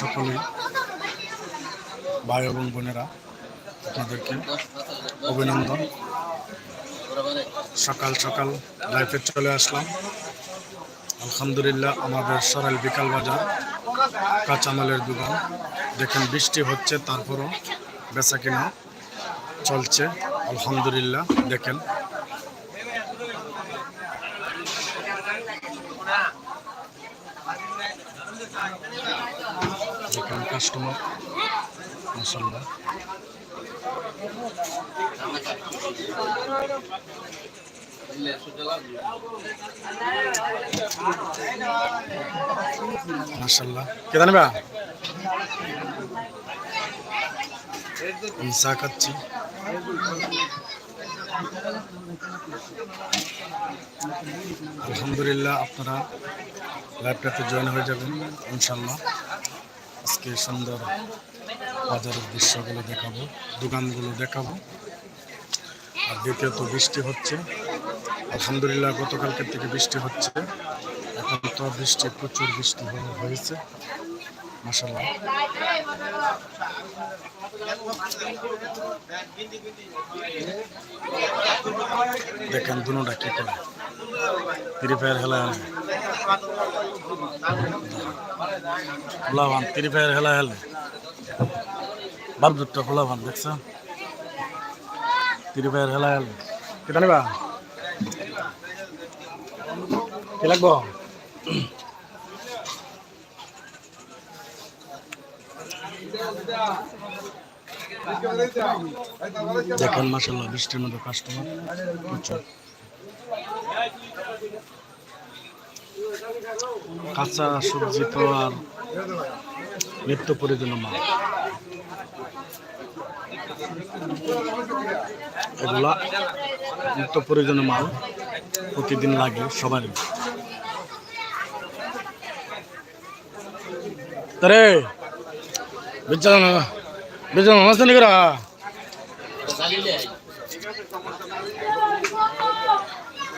সকলেই ভাই এবং বোনেরা, আপনাদেরকে অভিনন্দন। সকাল সকাল লাইফে চলে আসলাম। আলহামদুলিল্লাহ, আমাদের সরাইল বিকাল বাজার, কাঁচামালের দোকান। দেখেন বৃষ্টি হচ্ছে, তারপরও বেচা কিনা চলছে। আলহামদুলিল্লাহ, দেখেন দেখেন কাস্টমার মাসাল্লাহ কে আলহামদুলিল্লাহ আপনারা লাইভটাতে জয়েন হয়ে যাবেন ইনশাল্লাহ আজকে সুন্দর বাজারের দৃশ্যগুলো দেখাবো, দোকানগুলো দেখাবো। আর দ্বিতীয়ত বৃষ্টি হচ্ছে। আলহামদুলিল্লাহ, গতকালকের থেকে বৃষ্টি হচ্ছে। এখন তো বৃষ্টি, প্রচুর বৃষ্টি হয়ে- হয়েছে। দেখেন দুটা কি করে। ফ্রি ফায়ার খেলা খোলাবান ফ্রি ফায়ার খেলা খেলে বারদুরটা খোলাবান দেখছ? ফ্রি ফায়ার খেলা খেলে কেটা নিবা? কি লাগবো? দেখেন মাসাল্লাহ বৃষ্টির মধ্যে কাস্টমার কাঁচা সবজি তো আর নিত্য প্রয়োজনীয় মাল। এগুলা নিত্য প্রয়োজনীয় মাল, প্রতিদিন লাগে সবারই। তারে বেচান বেচান মাছ নি করা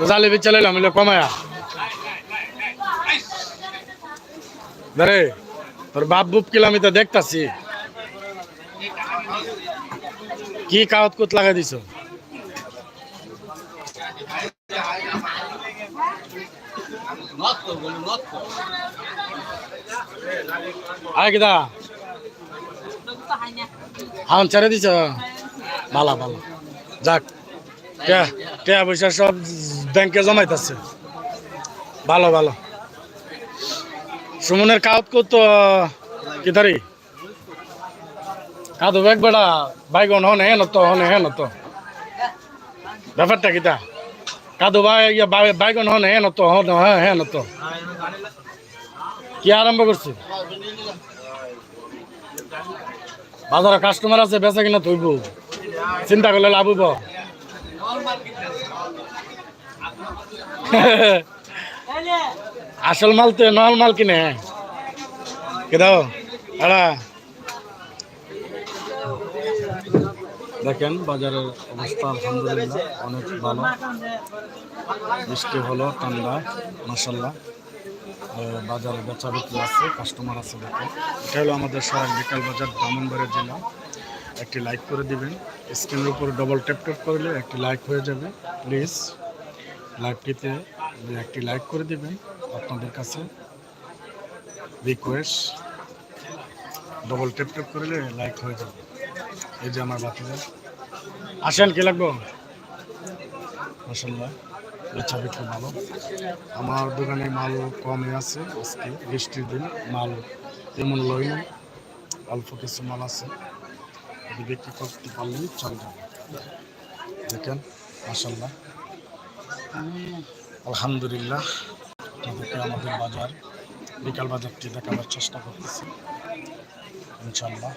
জালি বেচা লাইলাম কমায়া। তোর বাপ বুপ কিলা আমি তো দেখতাছি। কি কাগজ কুত লাগাই দিছ? আয় কিদা ছেড়ে দিছ? ভালো ভালো যাক টাকা পয়সা সব ব্যাংকে জমাইতেছে। ভালো ভালো। সুমনের কাউত কত কি তারি? কাদু বেড়া বাইগন হনে হেন তো হনে হেন তো। ব্যাপারটা কিতা কাদু বাই- বাইগন হনে হেন তো হন হ্যাঁ হেন তো। কি আরম্ভ করছি? বাজারে কাস্টমার আছে বেচা কিনা তুইব চিন্তা করলে লাভ হইব। আসল মাল তো নল মাল কিনে কে দাও? আড়া দেখেন, বাজারের অবস্থা আলহামদুলিল্লাহ অনেক ভালো। বৃষ্টি হলো, ঠান্ডা মাসাল্লাহ বাজারে বেচা বিক্রি আছে কাস্টমার আছে দেখেন। এটা হলো আমাদের শহর বিকাল বাজার, ব্রাহ্মণবাড়িয়া জেলা। একটি লাইক করে দিবেন। স্ক্রিনের উপরে ডবল ট্যাপ ট্যাপ করলে একটি লাইক হয়ে যাবে প্লিজ লাইভটিতে একটি লাইক করে দিবেন। আপনাদের কাছে রিকোয়েস্ট ডবল টেপ টেপ করলে লাইক হয়ে যাবে। এই যে আমার বাতিজা আসেন, কি লাগবো? মাসাল্লাহ ইচ্ছা বিক্রি ভালো। আমার দোকানে মাল কমই আছে আজকে, বৃষ্টির দিন, মাল তেমন লই নাই, অল্প কিছু মাল আছে। বিক্রি করতে পারলেই চল যাবে। দেখেন মাসাল্লাহ আলহামদুলিল্লাহ। আপনাদেরকে আমাদের বাজার, বিকাল বাজারটি দেখাবার চেষ্টা করতেছি। ইনশাল্লাহ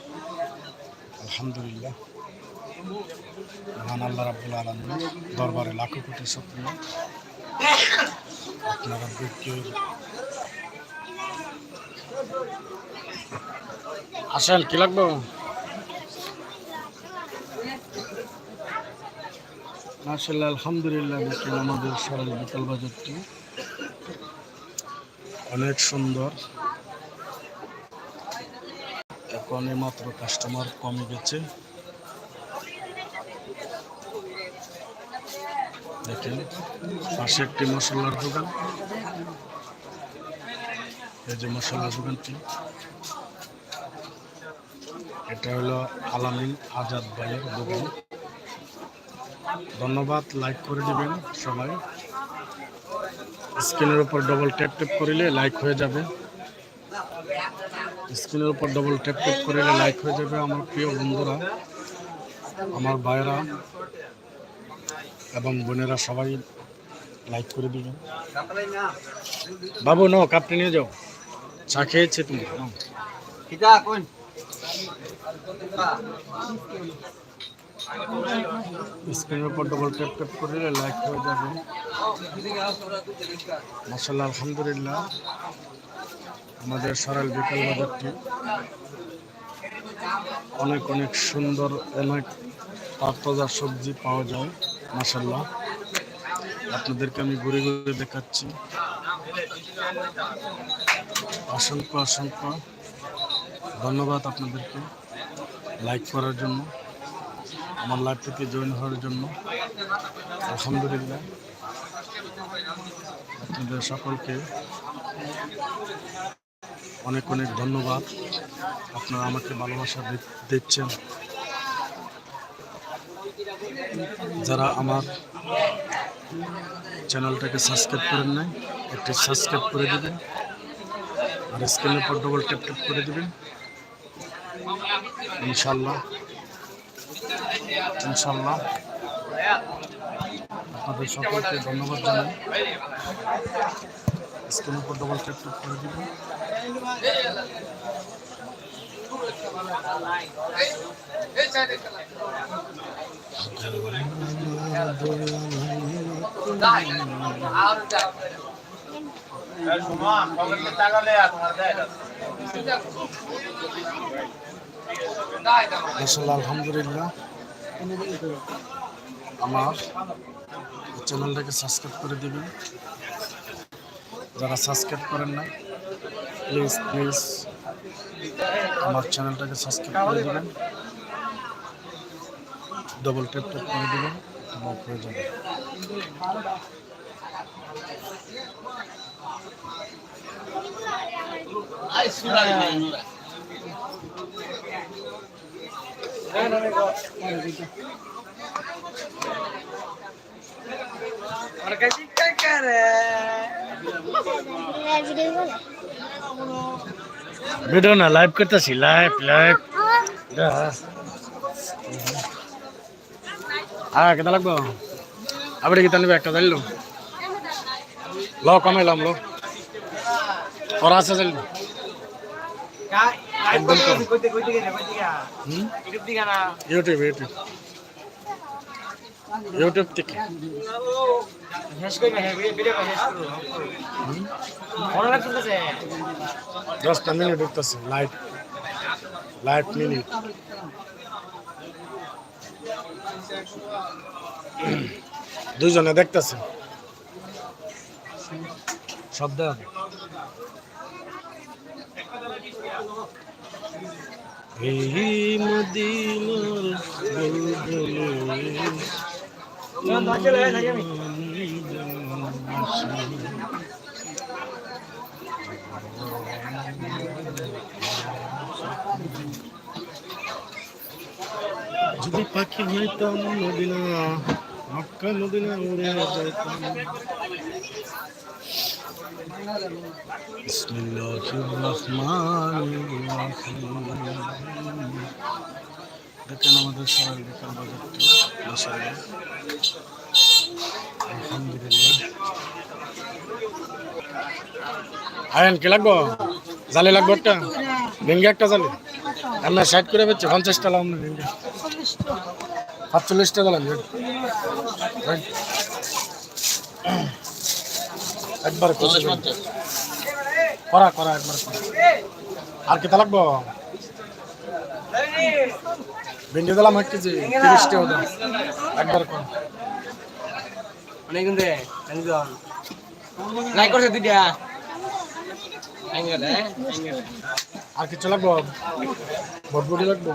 আলহামদুলিল্লাহ। মহান আল্লাহ রাবুল আলমী দরবারে লাখো কোটি শুক্রিয়া। আপনারা বিক্রির আসেন, কি লাগবে? মার্শাল্লাহ আলহামদুলিল্লাহ আমাদের সরল বিকাল বাজারটি। অনেক সুন্দর। এখন মাত্র কাস্টমার কমে গেছে। দেখেন, পাশে একটি মশলার দোকান। এই যে মশলার দোকানটি। এটা হলো আলামিন আজাদ ভাইয়ের দোকান। ধন্যবাদ লাইক করে দিবেন সবাই। স্ক্রিনের উপর ডবল ট্যাপ ট্যাপ করিলে লাইক হয়ে যাবে। স্ক্রিনের উপর ডবল ট্যাপ ট্যাপ করিলে লাইক হয়ে যাবে আমার প্রিয় বন্ধুরা, আমার ভাইয়েরা এবং বোনেরা সবাই লাইক করে দিবেন বাবু, নাও, কাপটি নিয়ে যাও। চা খেয়েছে তুমি কোন? স্ক্রিনের উপর ডবল ট্যাপ ট্যাপ করলে লাইক হয়ে যাবে। মাসাল্লাহ আলহামদুলিল্লাহ। আমাদের সরল বিকাল বাজারটি অনেক অনেক সুন্দর, অনেক তাজা সবজি পাওয়া যায় মাসাল্লাহ আপনাদেরকে আমি ঘুরে ঘুরে দেখাচ্ছি। অসংখ্য অসংখ্য ধন্যবাদ আপনাদেরকে। লাইক করার জন্য। আমার থেকে জয়েন হওয়ার জন্য। আলহামদুলিল্লাহ। আপনাদের সকলকে অনেক অনেক ধন্যবাদ। আপনারা আমাকে ভালোবাসা দিচ্ছেন। যারা আমার চ্যানেলটাকে সাবস্ক্রাইব করেন নাই, একটি সাবস্ক্রাইব করে দেবেন। আর স্ক্রিনের উপর ডবল ট্যাপ ট্যাপ করে দেবেন। ইনশাল্লাহ ইনশাল্লাহ। আপনাদের সকলকে ধন্যবাদ জানাই। স্ক্রিনের উপর ডবল ট্যাপ করে মাসাল্লাহ আলহামদুলিল্লাহ। আমার চ্যানেলটাকে সাবস্ক্রাইব করে দিবেন। যারা সাবস্ক্রাইব করেন না প্লিজ প্লিজ আমার চ্যানেলটাকে সাবস্ক্রাইব করে দেবেন। ডবল ট্যাপ ট্যাপ করে দেবেন আমার যাবে। और कैसी क्या कर रहे वीडियो ना लाइव करता सी लाइव लाइव ఆ కింద లగ్గు అప్పటికి తల్లి పెట్ట తల్లు లో కమే లంలో రాస తల్లి ইউটিউব ইউটিউব থেকে। দশটা মিনিট উঠতেছে লাইট লাইট মিনিট। দুজনে দেখতেছে। শব্দ এই মদিনার যদি পাখি হইতাম মদিনা মক্কা মদিনা উড়ে যাইতাম। বিসমিল্লাহির রহমানির রহিম দেখেন আমাদের আয়ন, কি লাগবো? জালে লাগবো একটা? ভেঙ্গে একটা জালে? আমরা ষাট করে পেয়েছি পঞ্চাশটা লাম ভেঙ্গে। সাতচল্লিশটা গেলাম একবার করা। করা একবার করা। আর কেতা লাগবো? ভেন্ডি দিলাম এক কেজি তিরিশটা ওটা একবার কর। অনেক একজন লাইক করছে দুইটা। হ্যাঁ? আর কিছু লাগবো? বটবটি লাগবো?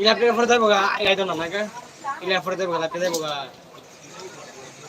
ইলা প্লেয়ার ফরে দেবো গা ইলাই তো না নাকি? ইলা ফরে দেবো গা লাপে দেবো গা।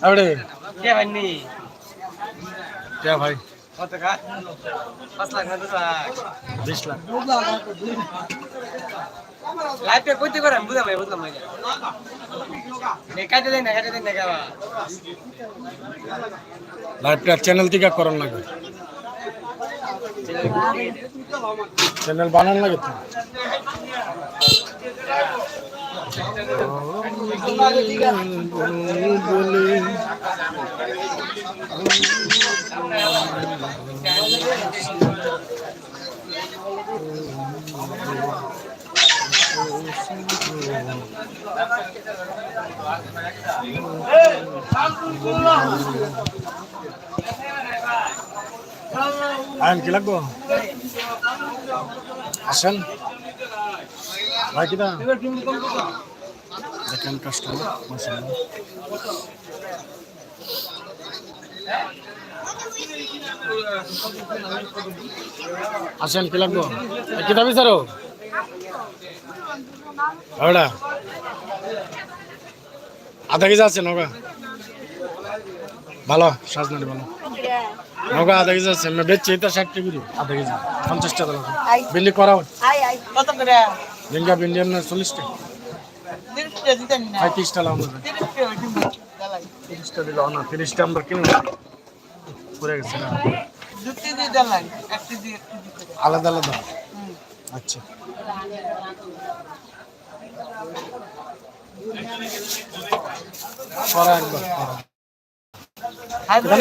আরে কে ভাই নি কে ভাই কত কা পাঁচ লাখ না দশ লাখ বিশ লাখ লাইফে কইতে করে আমি বুঝলাম ভাই বুঝলাম ভাই নে কাটে দেন না কাটে দেন না কাবা লাইভটা চ্যানেল থেকে করার লাগে চ্যানেল বানান লাগে তো আইন কি লাগবো? আসেন। দেখেন কাস্টমার মাসাল্লাহ আসেন কি লাগবো? কি দাবি স্যার ওটা আধা কেজি আছে নৌকা ভালো সাজনারি ভালো। নৌকা আধা কেজি আছে বেচছি এটা ষাট টাকা আধা কেজি পঞ্চাশ টাকা লাগবে। বিন্ডি করা কত করে? চল্লিশ টাকা তিরিশটা দিতেন না পঁয়ত্রিশটা লাভ হবে তিরিশটা দালাই না তিরিশটা আমরা কিনে পড়ে গেছে না আলাদা আলাদা আচ্ছা করা একবার করা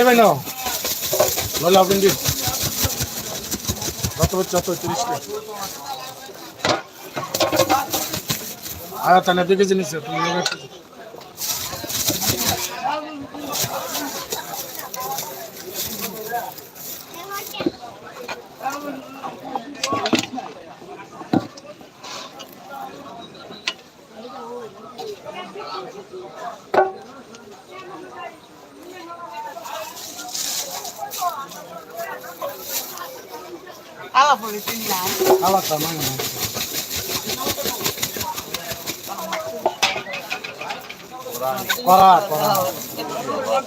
ভাই নাও আপনি দিন তিরিশটা আয়া তাহলে দেখে জিনিস তুমি। আলা পরে তিন লাখ আলাদা মানে করা করা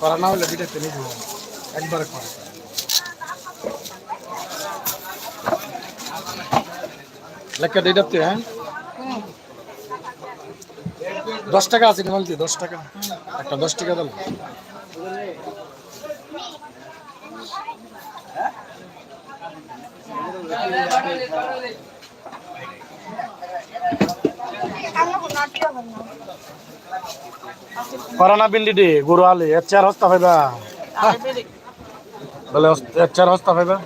করা হলে নিব একবারে করা লেখা দিটাতে হ্যাঁ? দশ টাকা আছে বলছি দশ টাকা। একটা দশ টাকা দিল করোনা বিন্দি দি গুরু আলি এর চার হস্তা পাইবা। বলে এর চার হস্তা পাইবা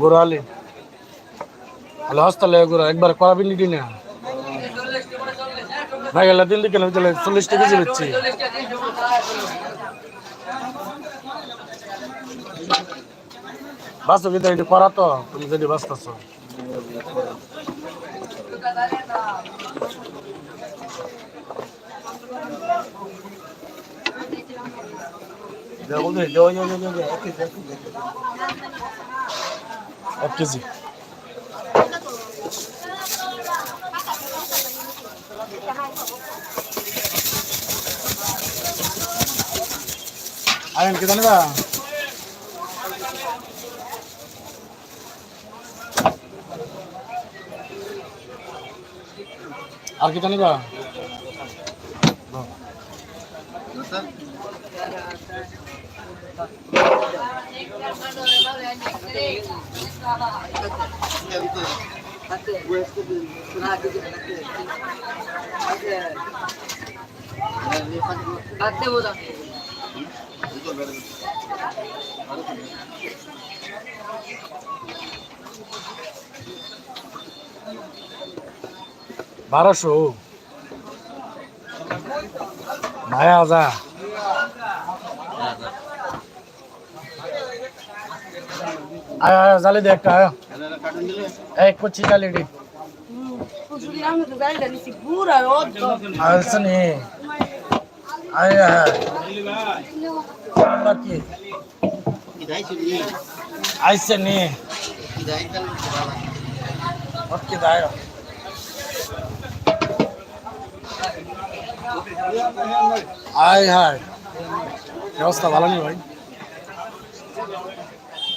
গুরু আলি তাহলে হস্তা লে গুরু একবার করা বিন্দি দি না। না গেলে দিন দিকে তাহলে চল্লিশ টাকা কেজি দিচ্ছি বাস্তব কিন্তু করা তো, তুমি যদি বাঁচতেছ। এক কেজি আরেন কে জানিবা আর কি জানিবা বাদ দেবো বারোশো। মায়া হাজার জালি দে একটা এক পঁচিশ জালি দি। নি আইসে নি। ওকে দায় আয় হায় ব্যবস্থা ভালো নেই ভাই।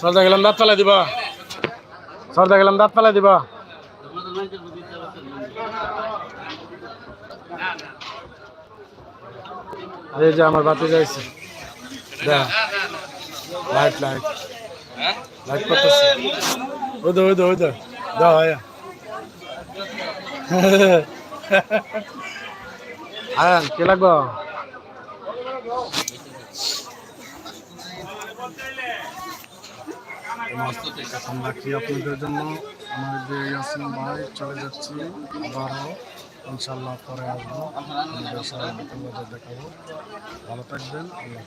সর্দা গেলাম দাঁত পালা দিবা। সর্দা গেলাম দাঁত পালা দিবা। আরে যে আমার বাতি যাইছে লাইট লাইট লাইট করতেছে ওই দো ওই দো ওই দো, আয়া। আয়ান, কে লাগবো? এখন রাখি আপনাদের জন্য। আমাদের ইয়াসিন ভাই চলে যাচ্ছি আবারও ইনশাল্লাহ পরে আসব। দেখাবো। ভালো থাকবেন, আল্লাহ